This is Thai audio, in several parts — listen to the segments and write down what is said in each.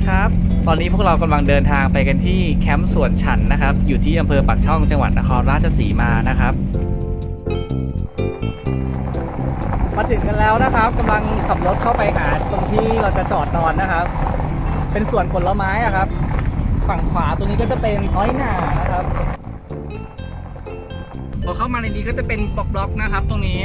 ีครับ ตอนนี้พวกเรากำลังเดินทางไปกันที่แคมป์สวนฉันนะครับ อยู่ที่อำเภอปากช่องจังหวัดนครราชสีมานะครับ มาถึงกันแล้วนะครับกำลังขับรถเข้าไปหาตรงที่เราจะจอดนอนนะครับ เป็นสวนผลไม้อะครับ ฝั่งขวาตรงนี้ก็จะเป็นน้อยหนานะครับพอเข้ามาในนี้ก็จะเป็นบล็อกๆนะครับ ตรงนี้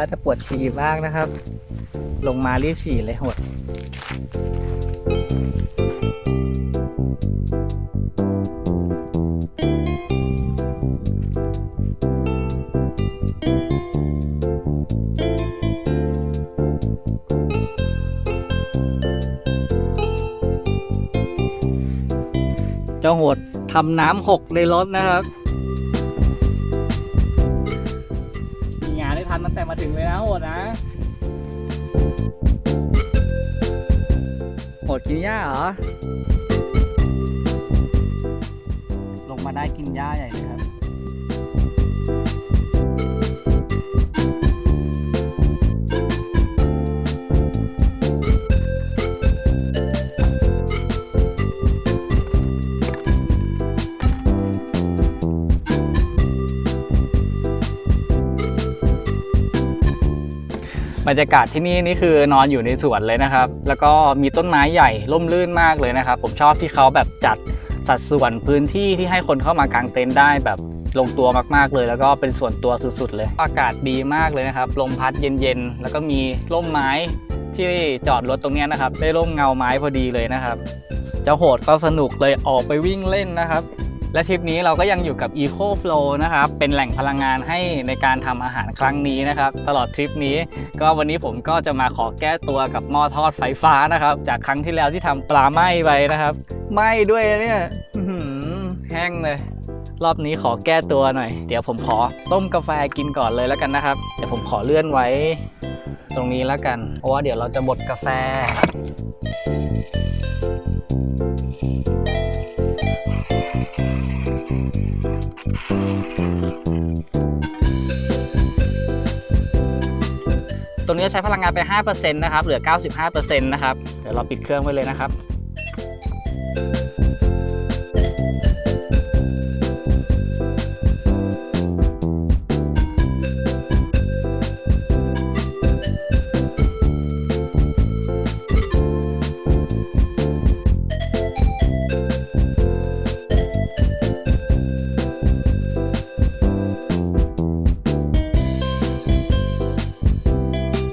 ถ้าจะปวดฉี่มากนะครับ ลงมารีบฉี่เลยหดเจ้าโหดทำน้ำหกในรถนะครับ กินหญ้าเหรอ ลงมาได้กินหญ้าใหญ่เลยครับ บรรยากาศที่นี่นี่คือนอนอยู่ในสวนเลยนะครับ แล้วก็มีต้นไม้ใหญ่ร่มรื่นมากเลยนะครับ ผมชอบที่เขาแบบจัดสัดส่วนพื้นที่ที่ให้คนเข้ามากางเต็นท์ได้แบบลงตัวมากๆเลย แล้วก็เป็นส่วนตัวสุดๆ เลย อากาศดีมากเลยนะครับลมพัดเย็นๆ แล้วก็มีร่มไม้ที่จอดรถตรงนี้นะครับ ได้ร่มเงาไม้พอดีเลยนะครับเจ้าโหดก็สนุกเลยออกไปวิ่งเล่นนะครับ และทริปนี้เราก็ยังอยู่กับ Eco Flow นะครับ เป็นแหล่งพลังงานให้ในการทำอาหารครั้งนี้นะครับ ตลอดทริปนี้ ก็วันนี้ผมก็จะมาขอแก้ตัวกับหม้อทอดไฟฟ้านะครับ จากครั้งที่แล้วที่ทำปลาไหม้ไปนะครับไหม้ด้วยเนี่ยแห้งเลย รอบนี้ขอแก้ตัวหน่อย เดี๋ยวผมขอต้มกาแฟกินก่อนเลยแล้วกันนะครับ เดี๋ยวผมขอเลื่อนไว้ตรงนี้แล้วกัน เพราะว่าเดี๋ยวเราจะบดกาแฟ ตัวนี้ใช้พลังงานไป 5%นะครับ เหลือ 95%นะครับ เดี๋ยวเราปิดเครื่องไว้เลยนะครับ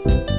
ร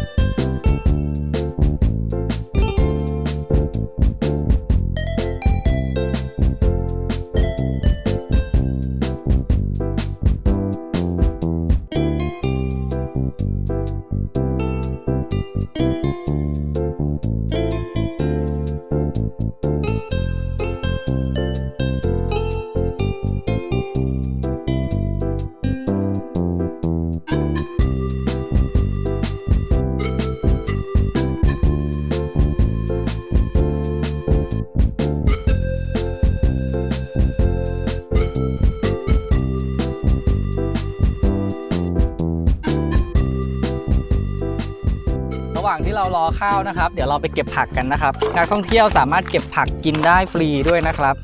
เรารอข้าวนะครับ เดี๋ยวเราไปเก็บผักกันนะครับ นักท่องเที่ยวสามารถเก็บผักกินได้ฟรีด้วยนะครับ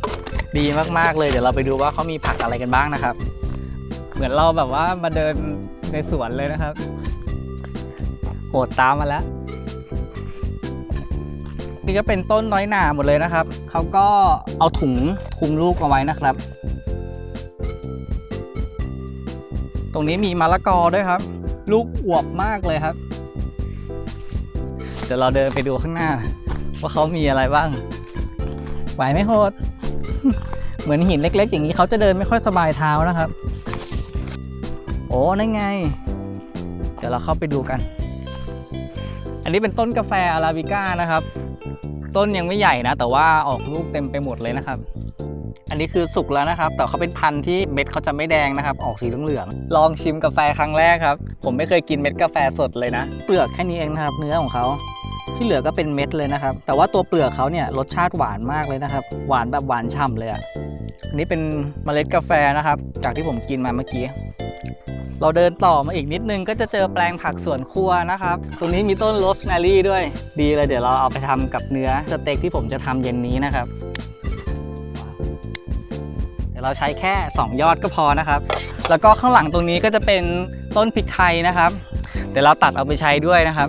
ดีมากๆเลย เดี๋ยวเราไปดูว่าเขามีผักอะไรกันบ้างนะครับ เหมือนเราแบบว่ามาเดินในสวนเลยนะครับ โหดตามมาแล้ว นี่ก็เป็นต้นน้อยหนาหมดเลยนะครับ เขาก็เอาถุงคุมลูกเอาไว้นะครับ ตรงนี้มีมะละกอด้วยครับ ลูกอวบมากเลยครับ ดี๋ยวเราเดินไปดูข้างหน้า ว่าเขามีอะไรบ้างไหวไหมโหด เหมือนหินเล็ก ๆ อย่างนี้เขาจะเดินไม่ค่อยสบายเท้านะครับ โอ้นั่นไง เดี๋ยวเราเข้าไปดูกัน อันนี้เป็นต้นกาแฟอาราบิก้านะครับ ต้นยังไม่ใหญ่นะ แต่ว่าออกลูกเต็มไปหมดเลยนะครับ อันนี้คือสุกแล้วนะครับ แต่เขาเป็นพันธุ์ที่เม็ดเขาจะไม่แดงนะครับ ออกสีเหลืองๆลองชิมกาแฟครั้งแรกครับ ผมไม่เคยกินเม็ดกาแฟสดเลยนะ เปลือกแค่นี้เองนะครับ เนื้อของเขา ที่เหลือก็เป็นเม็ดเลยนะครับ แต่ว่าตัวเปลือกเขาเนี่ยรสชาติหวานมากเลยนะครับ หวานแบบหวานฉ่ำเลยอะ่ะอันนี้เป็นเมล็ดกาแฟนะครับ จากที่ผมกินมาเมื่อกี้เราเดินต่อมาอีกนิดนึงก็จะเจอแปลงผักสวนครัวนะครับ ตรงนี้มีต้นโรสแมรี่ด้วย ดีเลยเดี๋ยวเราเอาไปทำกับเนื้อสเต็กที่ผมจะทำเย็นนี้นะครับ เดี๋ยวเราใช้แค่ 2 ยอดก็พอนะครับ แล้วก็ข้างหลังตรงนี้ก็จะเป็นต้นพริกไทยนะครับ เดี๋ยวเราตัดเอาไปใช้ด้วยนะครับ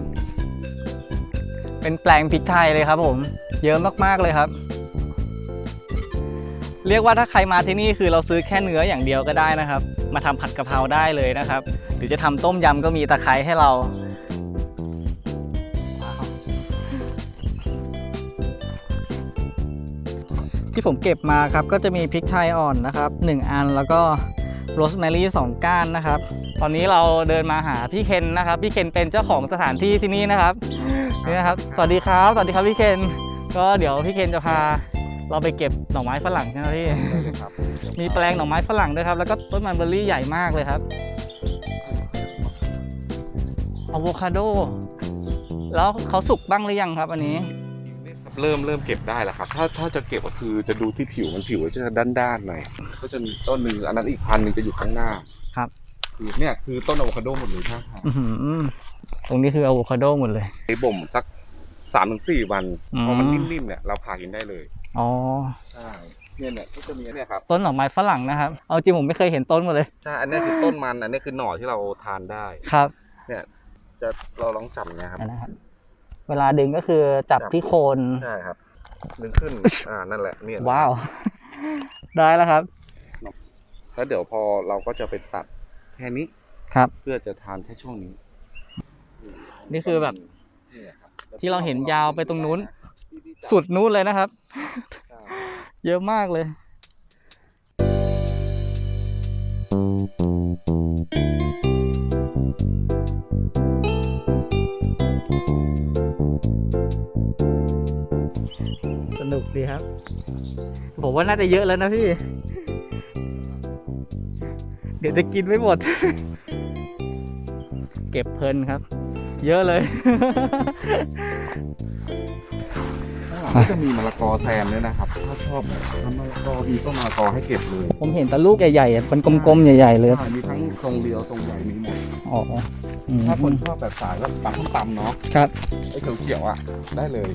เป็นแปลงพริกไทยเลยครับผม เยอะมากๆเลยครับ เรียกว่าถ้าใครมาที่นี่คือเราซื้อแค่เนื้ออย่างเดียวก็ได้นะครับ มาทำผัดกะเพราได้เลยนะครับ หรือจะทำต้มยำก็มีตะไคร้ให้เราที่ผมเก็บมาครับก็จะมีพริกไทยอ่อนนะครับ 1 อันแล้วก็โรสแมรี่2ก้านนะครับ ตอนนี้เราเดินมาหาพี่เคนนะครับ พี่เคนเป็นเจ้าของสถานที่ที่นี่นะครับ นี่นะครับ สวัสดีครับ สวัสดีครับพี่เคน ก็เดี๋ยวพี่เคนจะพาเราไปเก็บหน่อไม้ฝรั่งใช่ไหมพี่ครับมีแปลงหน่อไม้ฝรั่งด้วยครับ แล้วก็ต้นมันเบอร์รี่ใหญ่มากเลยครับอะโวคาโด แล้วเขาสุกบ้างหรือยังครับ อันนี้ เริ่มเริ่มเก็บได้แล้วครับ ถ้าถ้าจะเก็บก็คือจะดูที่ผิวมันผิวจะด้านด้านๆหน่อย ก็จะมีต้นหนึ่งอันนั้นอีกพันหนึ่งจะอยู่ข้างหน้า ครับ คือเนี่ยคือต้นอะโวคาโดหมดเลยท่าทางอื้อหือตรงนี้คืออะโวคาโดหมดเลย ไปบ่มสักสามถึงสี่วันอืม พอมันนิ่มๆเนี่ยเราผ่ากินได้เลยอ๋อ ใช่เนี่ยเนี่ยก็จะมีเนี่ยครับต้นหน่อไม้ฝรั่งนะครับ เอาจริงผมไม่เคยเห็นต้นมาเลย ใช่อันนี้คือต้นมันอันนี้คือหน่อที่เราทานได้ ครับเนี่ยจะเราลองจับเนะครับ นะครับ เวลาดึงก็คือจับจับ ที่โคน ใช่ครับดึงขึ้น อ่านั่นแหละเนี่ยว้าว ได้แล้วครับ แล้วเดี๋ยวพอเราก็จะไปตัด แค่นี้ครับ เพื่อจะทานแค่ช่วงนี้ นี่คือแบบเนี่ยครับที่เราเห็นยาวไปตรงนู้น สุดนู้นเลยนะครับใช่เยอะมากเลย สนุกดีครับ ผมว่าน่าจะเยอะแล้วนะพี่ เดี๋ยวจะกินไม่หมด เก็บเพลินครับ เยอะเลย ก็จะมีมะละกอแซมด้วยนะครับ ถ้าชอบทำมะละกอมีต้นมะละกอให้เก็บเลยผมเห็นแต่ลูกใหญ่ๆอะมันกลมๆ ใหญ่ๆเลยใช่มีทั้งทรงเดียวทรงใหญ่มีหมด อ๋ออืมถ้าคนชอบแบบสายก็ตำส้มตำเนาะครับ ไอ้เขียวๆอะ ได้เลย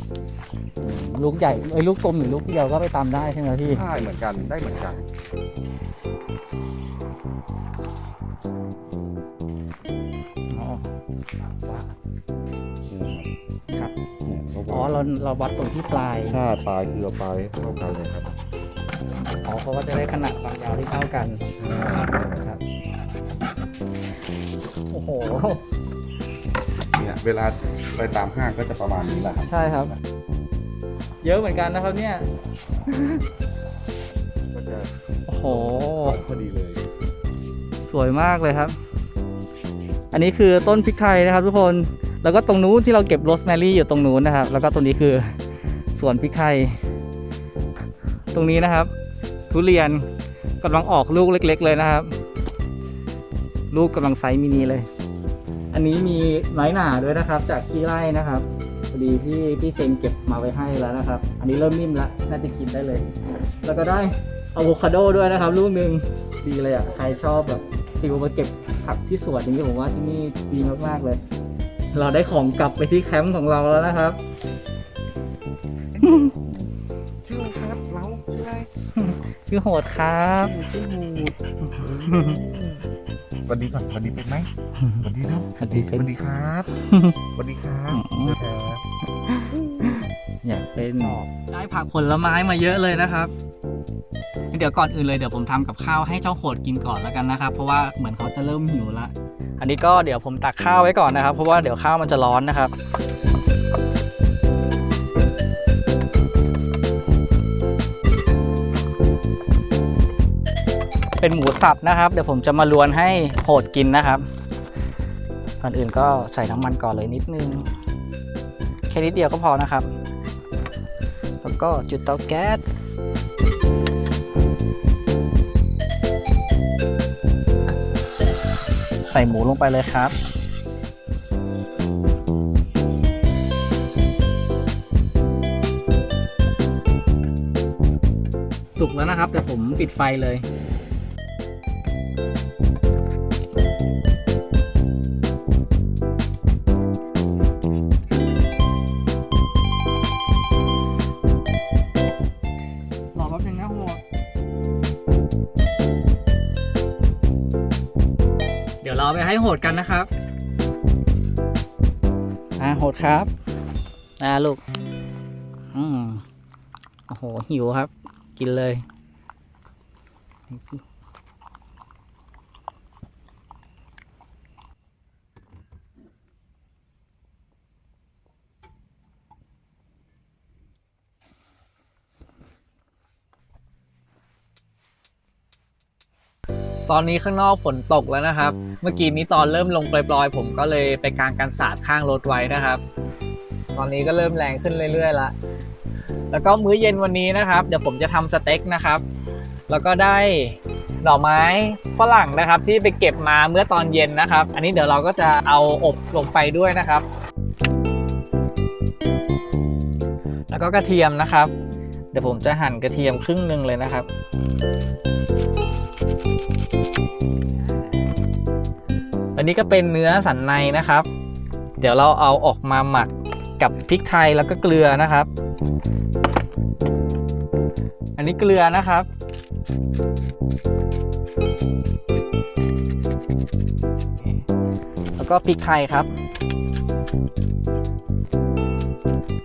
ลูกใหญ่ไอ้ยลูกกลมหรือลูกเดียวก็ไปตามได้ใช่ไหมพี่ ได้เหมือนกันได้เหมือนกัน อ๋อครับเนี่ยเขาบอ๋ออกเราเราวัดตรงที่ปลาย ใช่ปลายคือปลายเท่ากันเลยครับอ๋อเขาก็จะได้ขนาดความยาวที่เท่ากันครับ โอ้โห เนี่ยเวลาไปตามห้างก็จะประมาณนี้แหละครับใช่ครับ เยอะเหมือนกันนะครับเนี่ย ก็จะโอ้โห พอดีเลยสวยมากเลยครับ อันนี้คือต้นพริกไทยนะครับทุกคน แล้วก็ตรงนู้นที่เราเก็บโรสแมรี่อยู่ตรงนู้นนะครับ แล้วก็ตรงนี้คือ สวนพริกไทย ตรงนี้นะครับ ทุเรียนกำลังออกลูกเล็ก ๆ เลยนะครับ ลูกกำลังไซส์มินิเลย อันนี้มีน้อยหนาด้วยนะครับ จากที่ไร่นะครับพอดีที่พี่เซนเก็บมาไว้ให้แล้วนะครับ อันนี้เริ่มนิ่มแล้วน่าจะกินได้เลย แล้วก็ได้อะโวคาโดด้วยนะครับ ลูกหนึ่งดีเลยอะใครชอบแบบฟิลมาเก็บผักที่สวนอย่างนี้ผมว่าที่นี่ดีมากๆเลย เราได้ของกลับไปที่แคมป์ของเราแล้วนะครับ ชื่ออะไรครับเราชื่ออะไรชื่อโหดครับชื่อหูสวัสดีก่อนสวัสดีเป็นไหมสวัสดีครับสวัสดีสเป็นวัสดีครับสวัสดีครับอืมอยากเป็นได้ผักผลไม้มาเยอะเลยนะครับเดี๋ยวก่อนอื่นเลยเดี๋ยวผมทำกับข้าวให้เจ้าโหดกินก่อนแล้วกันนะครับ เพราะว่าเหมือนเขาจะเริ่มหิวแล้วอันนี้ก็เดี๋ยวผมตักข้าวไว้ก่อนนะครับ เพราะว่าเดี๋ยวข้าวมันจะร้อนนะครับ เป็นหมูสับนะครับ เดี๋ยวผมจะมาลวนให้โหดกินนะครับก่อนอื่นก็ใส่น้ำมันก่อนเลยนิดนึงแค่นิดเดียวก็พอนะครับ แล้วก็จุดเตาแก๊สใส่หมูลงไปเลยครับสุกแล้วนะครับ แต่ผมปิดไฟเลย ให้โหดกันนะครับ อ่าโหดครับอ่าลูก อืมโอ้โหหิวครับ กินเลย ตอนนี้ข้างนอกฝนตกแล้วนะครับ เมื่อกี้นี้ตอนเริ่มลงปล่อยๆ ผมก็เลยไปกางกันสาดข้างรถไว้นะครับ ตอนนี้ก็เริ่มแรงขึ้นเรื่อยๆละแล้วก็มื้อเย็นวันนี้นะครับ เดี๋ยวผมจะทำสเต็กนะครับ แล้วก็ได้หน่อไม้ฝรั่งนะครับ ที่ไปเก็บมาเมื่อตอนเย็นนะครับ อันนี้เดี๋ยวเราก็จะเอาอบลงไปด้วยนะครับ แล้วก็กระเทียมนะครับ เดี๋ยวผมจะหั่นกระเทียมครึ่งหนึ่งเลยนะครับ อันนี้ก็เป็นเนื้อสันในนะครับ เดี๋ยวเราเอาออกมาหมักกับพริกไทยแล้วก็เกลือนะครับ อันนี้เกลือนะครับ แล้วก็พริกไทยครับ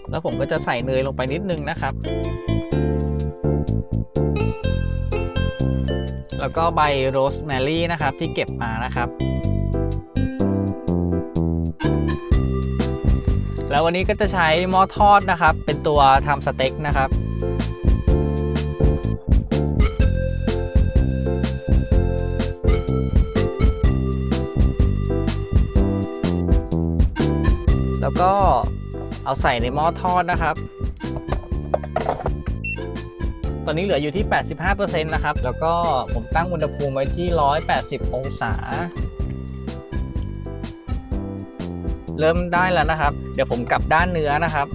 แล้วผมก็จะใส่เนยลงไปนิดนึงนะครับ แล้วก็ใบโรสแมรี่นะครับที่เก็บมานะครับ แล้ววันนี้ก็จะใช้หม้อทอดนะครับ เป็นตัวทำสเต็กนะครับแล้วก็เอาใส่ในหม้อทอดนะครับ ตอนนี้เหลืออยู่ที่ 85%นะครับ แล้วก็ผมตั้งอุณหภูมิไว้ที่ 180 องศา เริ่มได้แล้วนะครับ เดี๋ยวผมกลับด้านเนื้อนะครับ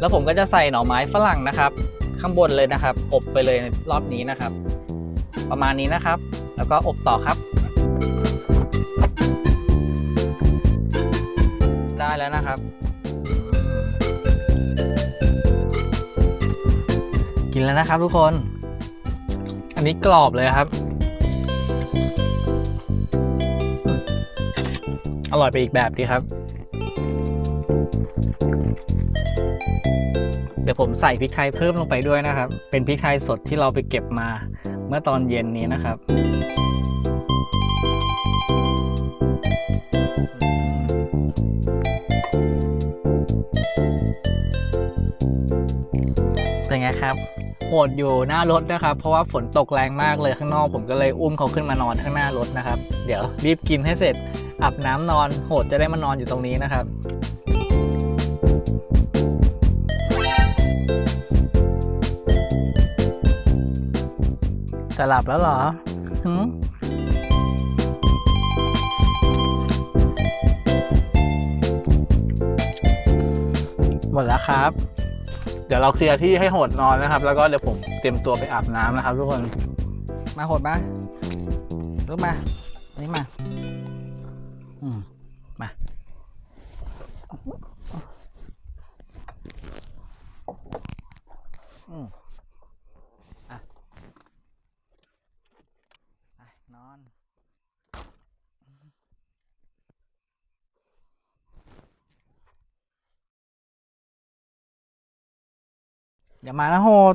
แล้วผมก็จะใส่หน่อไม้ฝรั่งนะครับ ข้างบนเลยนะครับ อบไปเลยรอบนี้นะครับ ประมาณนี้นะครับ แล้วก็อบต่อครับ นะครับ กินแล้วนะครับทุกคน อันนี้กรอบเลยครับ อร่อยไปอีกแบบดีครับ เดี๋ยวผมใส่พริกไทยเพิ่มลงไปด้วยนะครับ เป็นพริกไทยสดที่เราไปเก็บมาเมื่อตอนเย็นนี้นะครับ นไงครับโหดอยู่หน้ารถนะครับ เพราะว่าฝนตกแรงมากเลยข้างนอก ผมก็เลยอุ้มเขาขึ้นมานอนข้างหน้ารถนะครับ เดี๋ยวรีบกินให้เสร็จอาบน้ำนอน โหดจะได้มานอนอยู่ตรงนี้นะครับจะหลับแล้วเหรอหมดแล้วครับ เดี๋ยวเราเคลียร์ที่ให้โหดนอนนะครับ แล้วก็เดี๋ยวผมเตรียมตัวไปอาบน้ำนะครับ ทุกคน มาโหดมาลุกมาอันนี้มา อย่ามานะโหด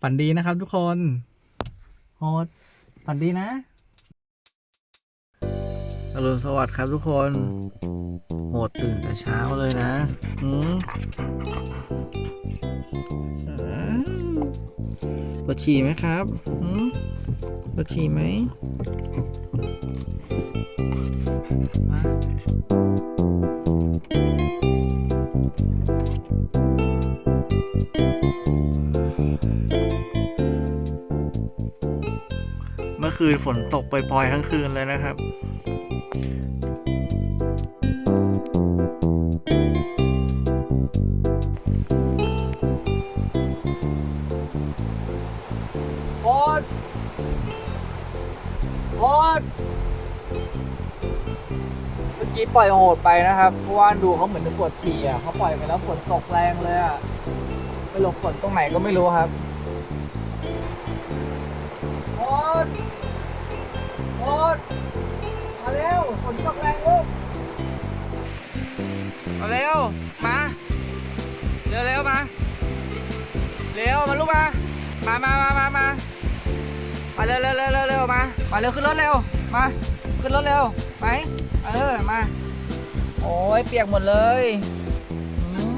ฝันดีนะครับทุกคนโหดฝันดีนะอรุณสวัสดิ์ครับทุกคน โหดตื่นแต่เช้าเลยนะ อืมอ่า ปวดฉี่ไหมครับปวดฉี่ไหมมาเมื่อคืนฝนตกปล่อยๆทั้งคืนเลยนะครับ โอ๊ตเมื่อกี้ปล่อยโหดไปนะครับ เพราะว่าดูเขาเหมือนจะปวดฉี่อะเขาปล่อยไปแล้วฝนตกแรงเลยอะไปหลบฝนตรงไหนก็ไม่รู้ครับโอ๊ตโอ๊ตมาเร็วฝนตกแรงลูกมาเร็ว มา เร็วเร็วมา เร็วมาลูกมา มามามามามา มาเร็วเร็วเร็วเร็วมามาเร็วขึ้นรถเร็วมาขึ้นรถเร็วไหมเออมาโอ้ยเปียกหมดเลยหืม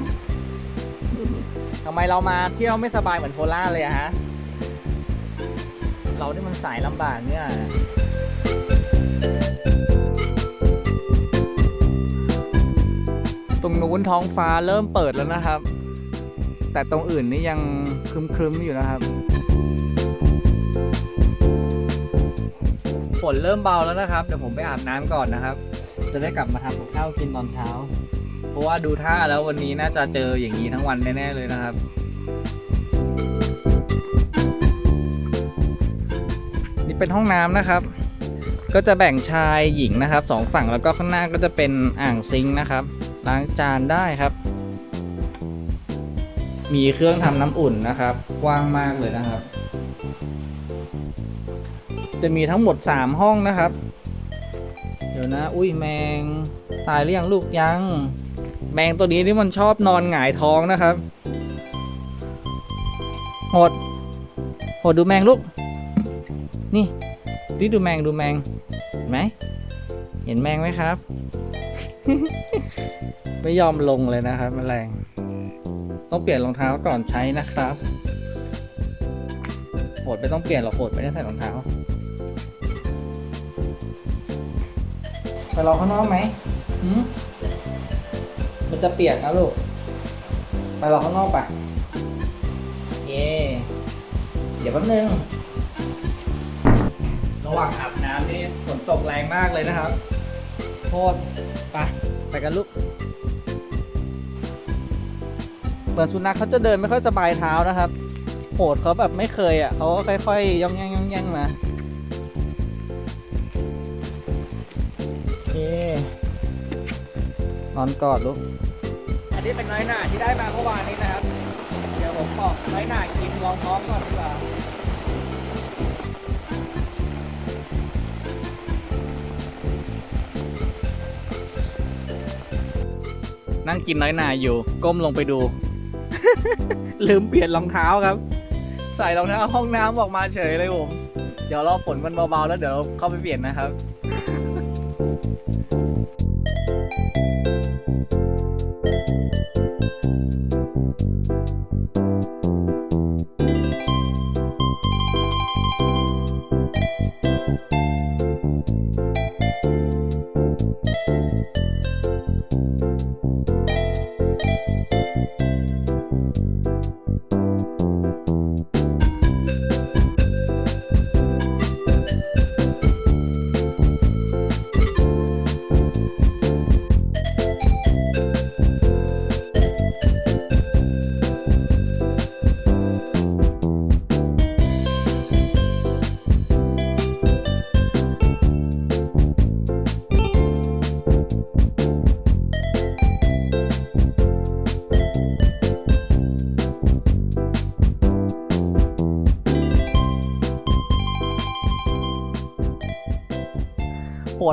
ทำไมเรามาเที่ยวไม่สบายเหมือนโคราเลยอะฮะ เราที่มันสายลำบากเนี่ยตรงนู้นท้องฟ้าเริ่มเปิดแล้วนะครับ แต่ตรงอื่นนี่ยังครึ้มๆอยู่นะครับ ฝนเริ่มเบาแล้วนะครับ เดี๋ยวผมไปอาบน้ำก่อนนะครับ จะได้กลับมาทำกับข้าวกินตอนเช้า เพราะว่าดูท่าแล้ววันนี้น่าจะเจออย่างนี้ทั้งวันแน่ๆเลยนะครับนี่เป็นห้องน้ำนะครับ ก็จะแบ่งชายหญิงนะครับสองฝั่งแล้วก็ข้างหน้าก็จะเป็นอ่างซิงค์นะครับ ล้างจานได้ครับ มีเครื่องทำน้ำอุ่นนะครับกว้างมากเลยนะครับ จะมีทั้งหมด 3 ห้องนะครับ เดี๋ยวนะ อุ้ยแมงตายหรือยังลูกยัง แมงตัวนี้ที่มันชอบนอนหงายท้องนะครับโหดโหดดูแมงลูก นี่ดิดูแมงดูแมงเห็นไหมเห็นแมงไหมครับ ไม่ยอมลงเลยนะครับแมลงต้องเปลี่ยนรองเท้าก่อนใช้นะครับโหดไม่ต้องเปลี่ยนหรอกโหดไม่ได้ใส่รองเท้า ไปรอข้างนอกไหมหืมมันจะเปียกนะลูก ไปรอข้างนอกปะเย่เดี๋ยวแป๊บนึง ระหว่างอาบน้ำนี่ฝนตกแรงมากเลยนะครับ โทษไปไปกันลูก เหมือนสุนัขเขาจะเดินไม่ค่อยสบายเท้านะครับ โหดเขาแบบไม่เคยอะเขาก็ค่อยๆย่องแย่งย่องแย่งมา นอนกอดลูก อันนี้เป็นน้อยหน่าที่ได้มาเมื่อวานนี้นะครับ เดี๋ยวผมบอกน้อยหน่ากินลองท้องก่อนดีกว่านั่งกินน้อยหน่าอยู่ ก้มลงไปดู ลืมเปลี่ยนรองเท้าครับ ใส่รองเท้าห้องน้ำออกมาเฉยเลยผม เดี๋ยวรอฝนมันเบาๆแล้วเดี๋ยวเราเข้าไปเปลี่ยนนะครับ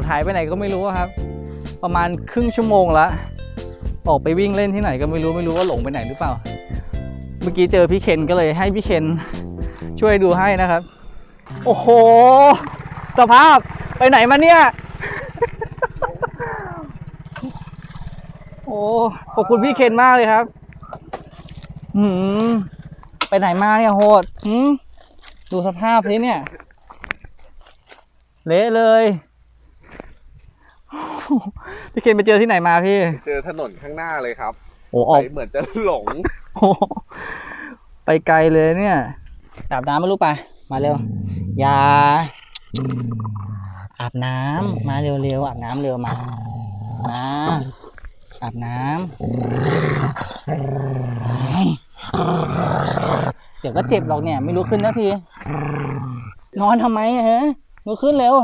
ดหายไปไหนก็ไม่รู้ครับ ประมาณครึ่งชั่วโมงละออกไปวิ่งเล่นที่ไหนก็ไม่รู้ไม่รู้ว่าหลงไปไหนหรือเปล่า เมื่อกี้เจอพี่เคนก็เลยให้พี่เคนช่วยดูให้นะครับ โอ้โห สภาพไปไหนมาเนี่ย โอ้ขอบคุณพี่เคนมากเลยครับหืมไปไหนมาเนี่ยโหดหืมดูสภาพสิเนี่ย เละเลย พี่เคนไปเจอที่ไหนมาพี่ เจอถนนข้างหน้าเลยครับโอ้อไปอกเหมือนจะหลงโอ้โหไปไกลเลยเนี่ยอาบน้ำมาลูกไปมาเร็วอย่าอาบน้ำมาเร็วๆอาบน้ำเร็วมามาอาบน้ำไปเดี๋ยวก็เจ็บหรอกเนี่ย ไม่รู้ขึ้นนาที นอนทำไมอะฮะลุกขึ้นเร็ว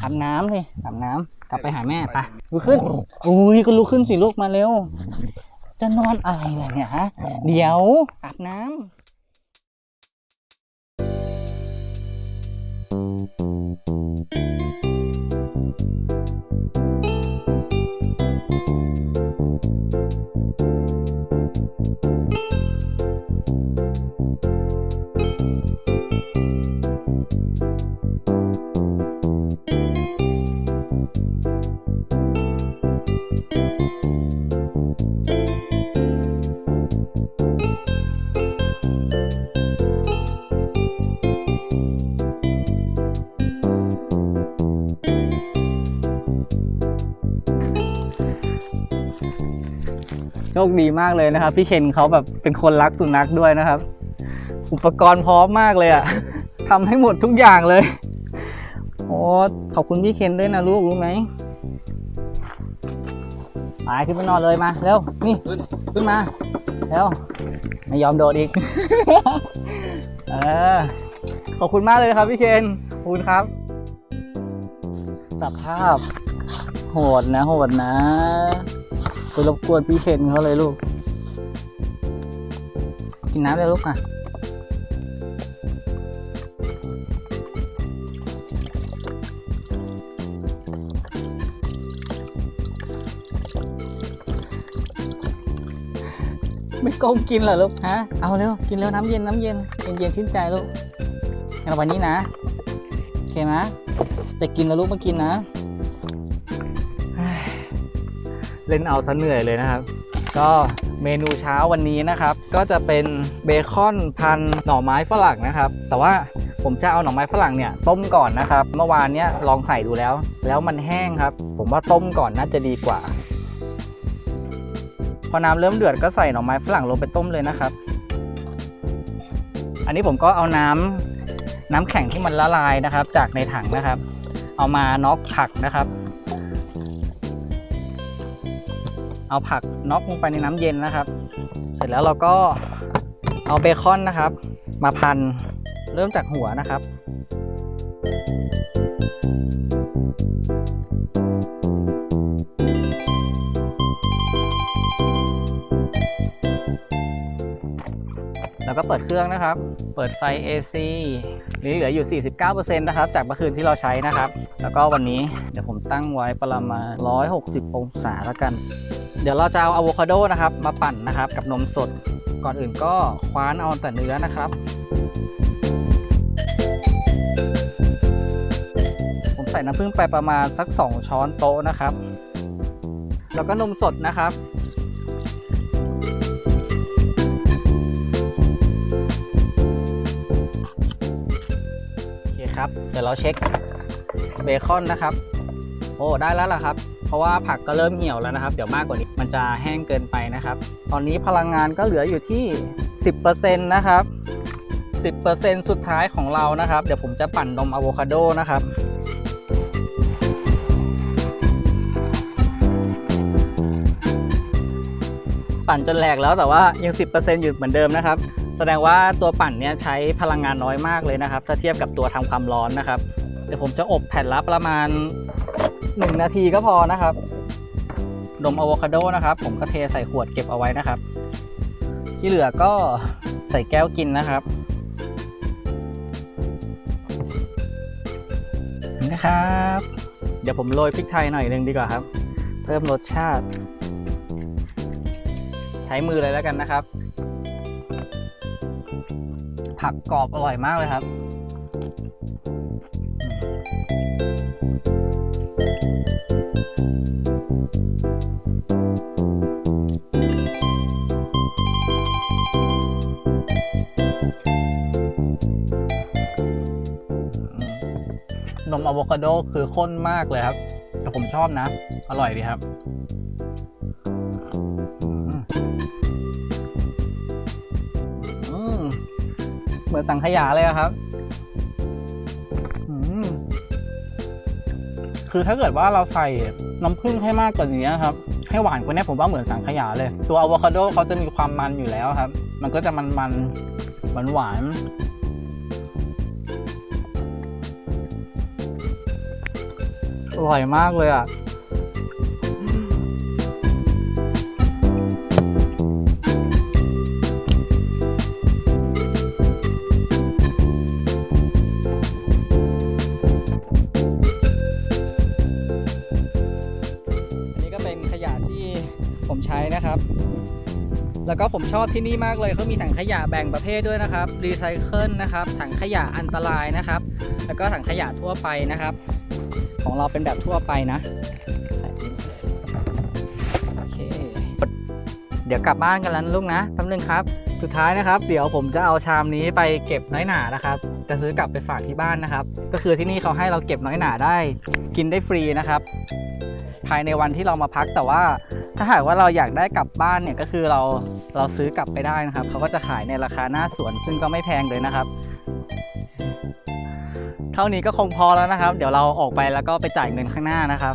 อาบน้ำสิอาบน้ำ กลับไปหาแม่ไปลุกขึ้นอุ้ยก็ลุกขึ้นสิลูกมาเร็ว จะนอนอะไรล่ะเนี่ยฮะ เดี๋ยวอาบน้ำ คดีมากเลยนะครับ พี่เคนเขาแบบเป็นคนรักสุนัขด้วยนะครับ อุปกรณ์พร้อมมากเลยอะทำให้หมดทุกอย่างเลยโอ้ขอบคุณพี่เคนด้วยนะลูกรู้ไหมไปขึ้นไปนอนเลยมาเร็วนี่ขึ้นมาเร็วไม่ยอมโดดอีกเออขอบคุณมากเลยครับพี่เคนขอบคุณครับ สภาพ โหดนะ โหดนะ ไปรบกวนพี่เคนเขาเลยลูก กินน้ำเลยลูกอะไม่ก้มกินเหรอลูกฮะ เอาเร็ว กินเร็วน้ำเย็นน้ำเย็นเย็นเย็นชื่นใจลูกงั้นวันนี้นะ โอเคไหมจะกินแล้วลูกมากินนะ เล่นเอาซะเหนื่อยเลยนะครับ ก็เมนูเช้าวันนี้นะครับ ก็จะเป็นเบคอนพันหน่อไม้ฝรั่งนะครับ แต่ว่าผมจะเอาหน่อไม้ฝรั่งเนี่ยต้มก่อนนะครับ เมื่อวานเนี้ยลองใส่ดูแล้ว แล้วมันแห้งครับ ผมว่าต้มก่อนน่าจะดีกว่า พอน้ำเริ่มเดือดก็ใส่หน่อไม้ฝรั่งลงไปต้มเลยนะครับ อันนี้ผมก็เอาน้ำน้ำแข็งที่มันละลายนะครับ จากในถังนะครับ เอามาน็อกผักนะครับ เอาผักน็อกลงไปในน้ำเย็นนะครับ เสร็จแล้วเราก็เอาเบคอนนะครับ มาพันเริ่มจากหัวนะครับ ก็เปิดเครื่องนะครับ เปิดไฟ AC นี่เหลืออยู่ 49%นะครับจากเมื่อคืนที่เราใช้นะครับ แล้วก็วันนี้เดี๋ยวผมตั้งไว้ประมาณ 160 องศาแล้วกัน เดี๋ยวเราจะเอาอะโวคาโดนะครับมาปั่นนะครับกับนมสด ก่อนอื่นก็คว้านเอาแต่เนื้อนะครับผมใส่น้ำผึ้งไปประมาณสัก 2 ช้อนโต๊ะนะครับ แล้วก็นมสดนะครับ โอเคครับ เดี๋ยวเราเช็คเบคอนนะครับ โอ้ได้แล้วล่ะครับ เพราะว่าผักก็เริ่มเหี่ยวแล้วนะครับ เดี๋ยวมากกว่านี้มันจะแห้งเกินไปนะครับ ตอนนี้พลังงานก็เหลืออยู่ที่ 10%นะครับ 10%สุดท้ายของเรานะครับ เดี๋ยวผมจะปั่นนมอะโวคาโดนะครับปั่นจนแหลกแล้วแต่ว่ายัง 10%อยู่เหมือนเดิมนะครับ แสดงว่าตัวปั่นเนี่ยใช้พลังงานน้อยมากเลยนะครับ ถ้าเทียบกับตัวทำความร้อนนะครับ เดี๋ยวผมจะอบแผ่นละประมาณ 1 นาทีก็พอนะครับนมอะโวคาโดนะครับ ผมก็เทใส่ขวดเก็บเอาไว้นะครับ ที่เหลือก็ใส่แก้วกินนะครับนะครับ เดี๋ยวผมโรยพริกไทยหน่อยหนึงดีกว่าครับ เพิ่มรสชาติ ใช้มือเลยแล้วกันนะครับ ผักกรอบอร่อยมากเลยครับ นมอะโวคาโดคือข้นมากเลยครับ แต่ผมชอบนะ อร่อยดีครับ มเหมือนสังขยาเลยครับคือถ้าเกิดว่าเราใส่น้ำผึ้งให้มากกว่านี้ครับ ให้หวานกว่านี้ผมว่าเหมือนสังขยาเลย ตัวอะโวคาโดเขาจะมีความมันอยู่แล้วครับ มันก็จะมันมันหวานหวานๆอร่อยมากเลยอะ แล้วก็ผมชอบที่นี่มากเลยเขามีถังขยะแบ่งประเภทด้วยนะครับรีไซเคิลนะครับถังขยะอันตรายนะครับ แล้วก็ถังขยะทั่วไปนะครับ ของเราเป็นแบบทั่วไปนะโอเคเดี๋ยวกลับบ้านกันแล้วลูกนะแป๊บนึงครับ สุดท้ายนะครับ เดี๋ยวผมจะเอาชามนี้ไปเก็บน้อยหนานะครับ จะซื้อกลับไปฝากที่บ้านนะครับ ก็คือที่นี่เขาให้เราเก็บน้อยหนาได้ กินได้ฟรีนะครับ ภายในวันที่เรามาพักแต่ว่า ถ้าหากว่าเราอยากได้กลับบ้านเนี่ยก็คือเราเราซื้อกลับไปได้นะครับ เขาก็จะขายในราคาหน้าสวนซึ่งก็ไม่แพงเลยนะครับ เท่านี้ก็คงพอแล้วนะครับ เดี๋ยวเราออกไปแล้วก็ไปจ่ายเงินข้างหน้านะครับ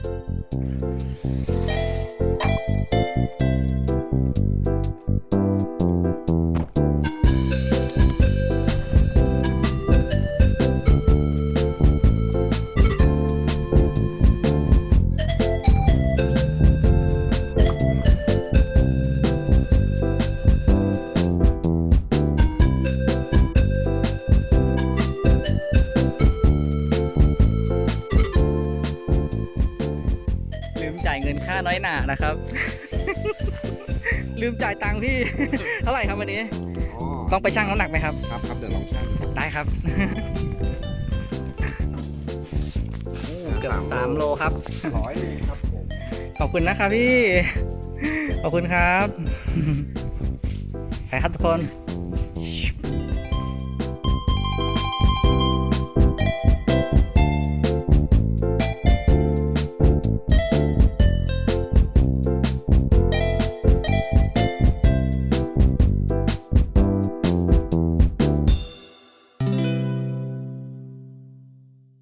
หนานะครับ ลืมจ่ายตังค์พี่ เท่าไหร่ครับวันนี้ อ๋อต้องไปชั่งน้ำหนักไหมครับ ครับครับเดี๋ยวลองชั่งดูได้ครับโอ้เกือบสามสามโลครับ ร้อยเลยครับผมขอบคุณนะครับพี่ ขอบคุณครับ ไปครับทุกคน